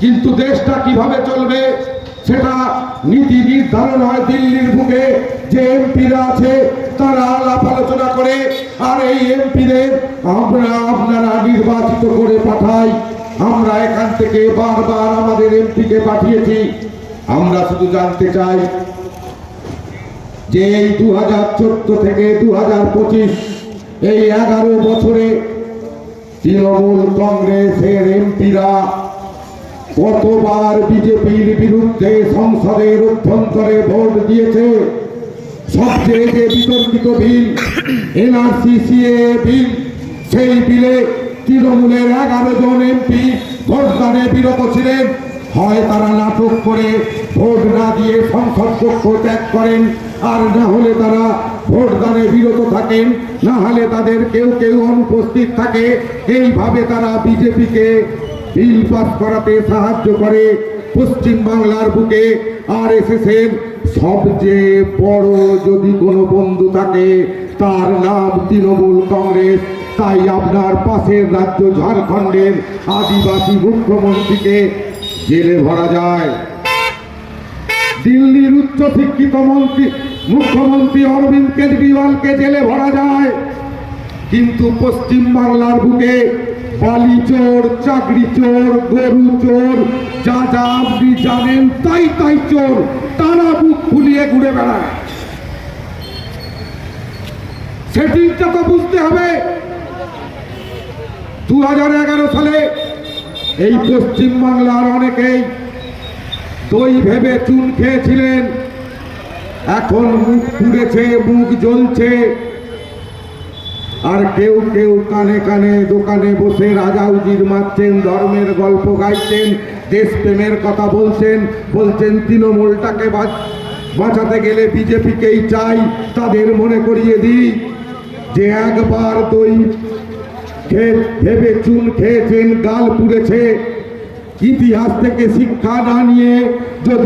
কিন্তু দেশটা কীভাবে চলবে সেটা নীতি নির্ধারণ হয় দিল্লির বুকে। যে এমপিরা আছে, তারা আলাপ আলোচনা করে, আর এই এমপিদের আমরা আপনারা নির্বাচিত করে পাঠাই। আমরা এখান থেকে বারবার আমাদের এমপিকে পাঠিয়েছি। আমরা শুধু জানতে চাই যে এই দু হাজার চোদ্দ থেকে দু হাজার পঁচিশ, এই এগারো বছরে তৃণমূল কংগ্রেসের এমপিরা কতবার বিজেপির বিরুদ্ধে সংসদের অভ্যন্তরে ভোট দিয়েছে? সবচেয়ে যে বিতর্কিত বিল এনআরসি বিল, সেই বিলে তৃণমূলের এগারো জন এমপি ভোটদানে বিরত ছিলেন। হয় তারা নাটক করে ভোট না দিয়ে সংসদ কক্ষ ত্যাগ করেন, আর না হলে তারা ভোটদানে বিরত থাকেন, না হলে তাদের কেউ কেউ অনুপস্থিত থাকে। এইভাবে তারা বিজেপিকে বিল পাস করাতে সাহায্য করে পশ্চিম বাংলার বুকে আর এস এর সবচেয়ে বড় যদি কোনো বন্ধু থাকে, তার নাম তৃণমূল কংগ্রেস। তাই আপনার পাশের রাজ্য ঝাড়খণ্ডের আদিবাসী মুখ্যমন্ত্রীকে জেলে ভরা যায়। দিল্লির উচ্চ শিক্ষিত মন্ত্রী, মুখ্যমন্ত্রী অরবিন্দ কেজরিওয়ালকে জেলে ভরা যায়। কিন্তু পশ্চিম বাংলার বুকে বালি চোর, চাকরি চোর, গরু চোর, যা যা আপনি জানেন, তাই তাই চোর, তারা বুক ফুলিয়ে ঘুরে বেড়ায়। সেটিংটা তো বুঝতে হবে দু হাজার এগারো সালে এই পশ্চিম বাংলার অনেকেই দই ভেবে চুন খেয়েছিলেন। এখন মুখ পুড়েছে, মুখ জ্বলছে। আর কেউ কেউ কানে কানে দোকানে বসে রাজা উজির মারছেন, ধর্মের গল্প গাইছেন, দেশপ্রেমের কথা বলছেন বলছেন তৃণমূলটাকে বাঁচ- বাঁচাতে গেলে বিজেপিকেই চাই, তাদের মনে করিয়ে দিই যে একবার দই ভেবে চুন খেয়েছেন, গাল পুড়েছে। ইতিহাস থেকে শিক্ষা না নিয়ে যদি